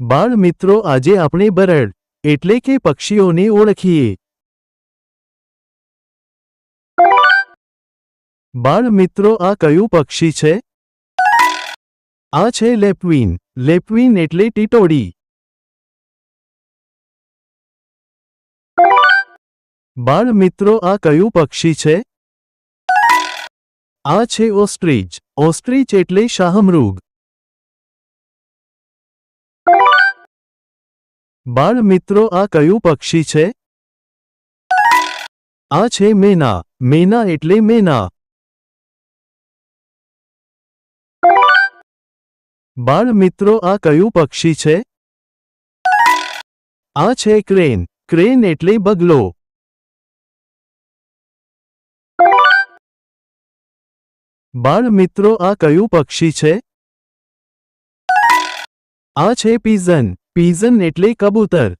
બાળ મિત્રો, આજે આપણે બરડ, એટલે કે પક્ષીઓને ઓળખીએ. બાળ મિત્રો, આ કયું પક્ષી છે? આ છે લેપવિન લેપવિન એટલે ટીટોડી બાળ મિત્રો, આ કયું પક્ષી છે? આ છે ઓસ્ટ્રીચ ઓસ્ટ્રીચ એટલે શાહમૃગ. બાળ મિત્રો, આ કયું પક્ષી છે? આ છે મેના. મેના એટલે મેના. બાળ મિત્રો, આ કયું પક્ષી છે? આ છે ક્રેન. ક્રેન એટલે બગલો. બાળ મિત્રો, આ કયું પક્ષી છે? આ છે પીઝન. પીઝન એટલે કબૂતર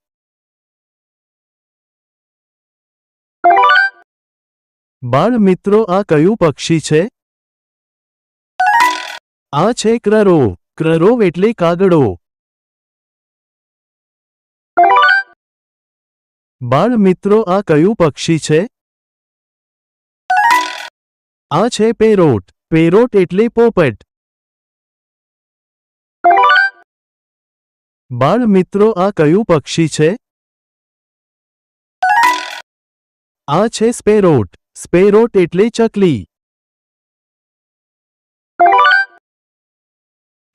બાળ મિત્રો આ કયું પક્ષી છે? આ છે ક્રરો. ક્રરો એટલે કાગડો. બાળ મિત્રો આ કયું પક્ષી છે? આ છે પેરોટ. પેરોટ એટલે પોપટ. બાળ મિત્રો, આ કયું પક્ષી છે? આ છે સ્પેરોટ. સ્પેરોટ એટલે ચકલી.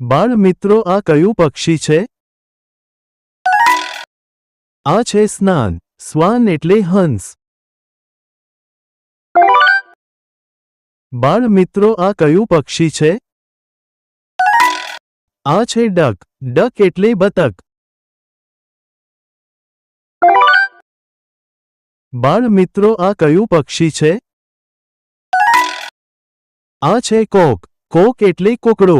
બાળ મિત્રો, આ કયું પક્ષી છે? આ છે સ્નાન. સ્વાન એટલે હંસ. બાળ મિત્રો, આ કયું પક્ષી છે? આ છે ડક. ડક એટલે બતક. બાળ મિત્રો, આ કયું પક્ષી છે? આ છે કોક. કોક એટલે કોકડો.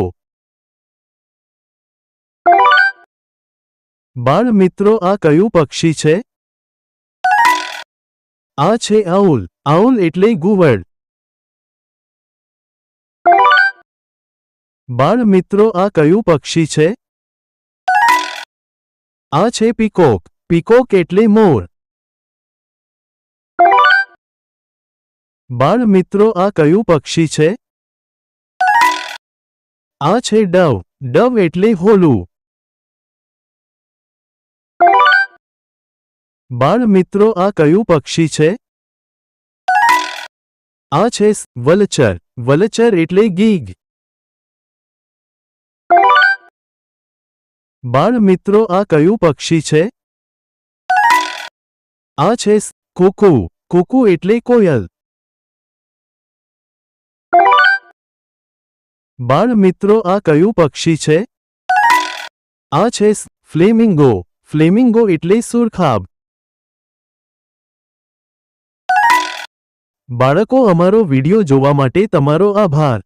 બાળ મિત્રો, આ કયું પક્ષી છે? આ છે આઉલ આઉલ એટલે ગુવડ. બાળ મિત્રો આ કયું પક્ષી છે? આ છે પીકોક. પીકોક એટલે મોર. બાળ મિત્રો આ કયું પક્ષી છે? આ છે ડવ. ડવ એટલે હોલું. બાળ મિત્રો આ કયું પક્ષી છે? આ છે વલચર. વલચર એટલે ગીગ. બાળ મિત્રો, આ કયું પક્ષી છે? આ છે કુકુ. કુકુ એટલે કોયલ. બાળ મિત્રો, આ કયું પક્ષી છે? આ છે ફ્લેમિંગો. ફ્લેમિંગો એટલે સુરખાબ. બાળકો, અમારો વિડિયો જોવા માટે તમારો આભાર.